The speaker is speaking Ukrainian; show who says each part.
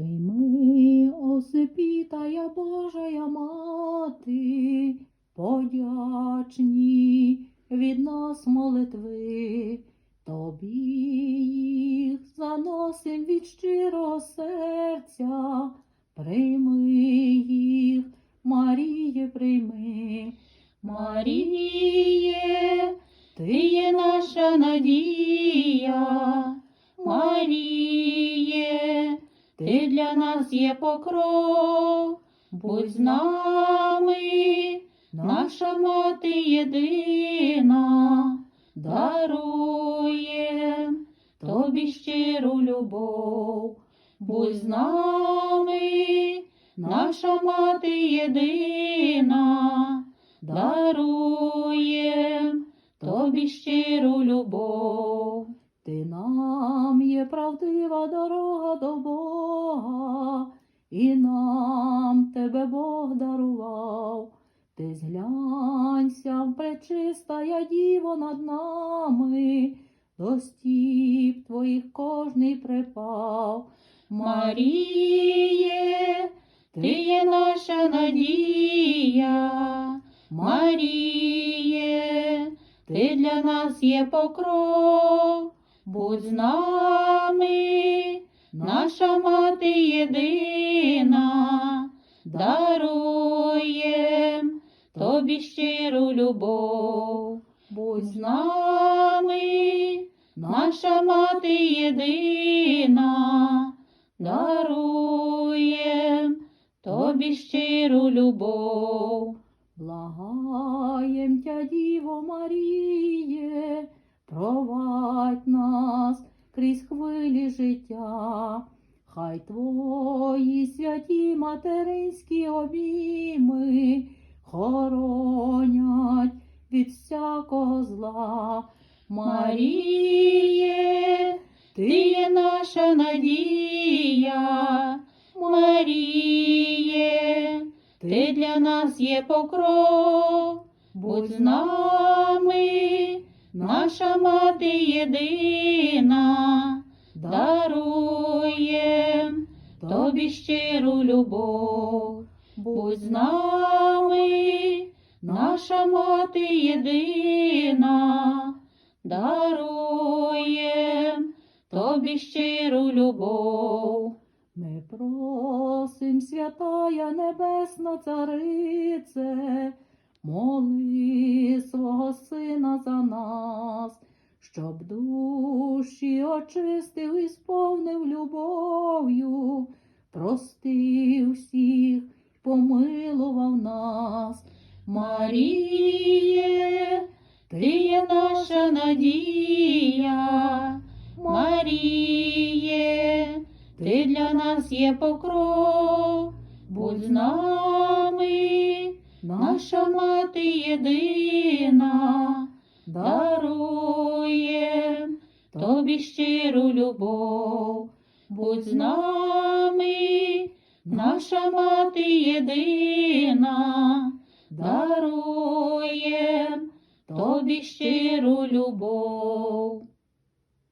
Speaker 1: Прийми, осипітая Божая мати, подячні від нас молитви, тобі їх заносим від щирого серця, прийми їх, Маріє, прийми, Маріє, ти є наша надія, ти для нас є покров, будь з нами, наша мати єдина, дарує тобі щиру любов, будь з нами, наша мати єдина, дарує тобі щиру любов. І нам тебе Бог дарував. Ти зглянься, пречистая діво над нами, до стіп твоїх кожний припав. Маріє, ти є наша надія, Маріє, ти для нас є покров, будь з нами, наша мати єдина, дарує тобі щиру любов, будь з нами, наша мати єдина, дарує тобі щиру любов. Благаєм тя, Діво Маріє, провадь нас крізь хвилі життя, хай твої святі материнські обійми хоронять від всякого зла. Маріє, ти є наша надія, Маріє, ти для нас є покров, будь з нами, наша мати єдина, дарує тобі щиру любов, будь з нами, наша мати єдина, дарує тобі щиру любов. Ми просим, святая Небесна Царице, моли свого Сина за очистив і сповнив любов'ю, простив всіх, помилував нас. Маріє, ти є наша надія, Маріє, ти для нас є покров, будь з нами, наша мати єдина, дарує тобі щиру любов, будь з нами, наша мати єдина, дарує тобі щиру любов.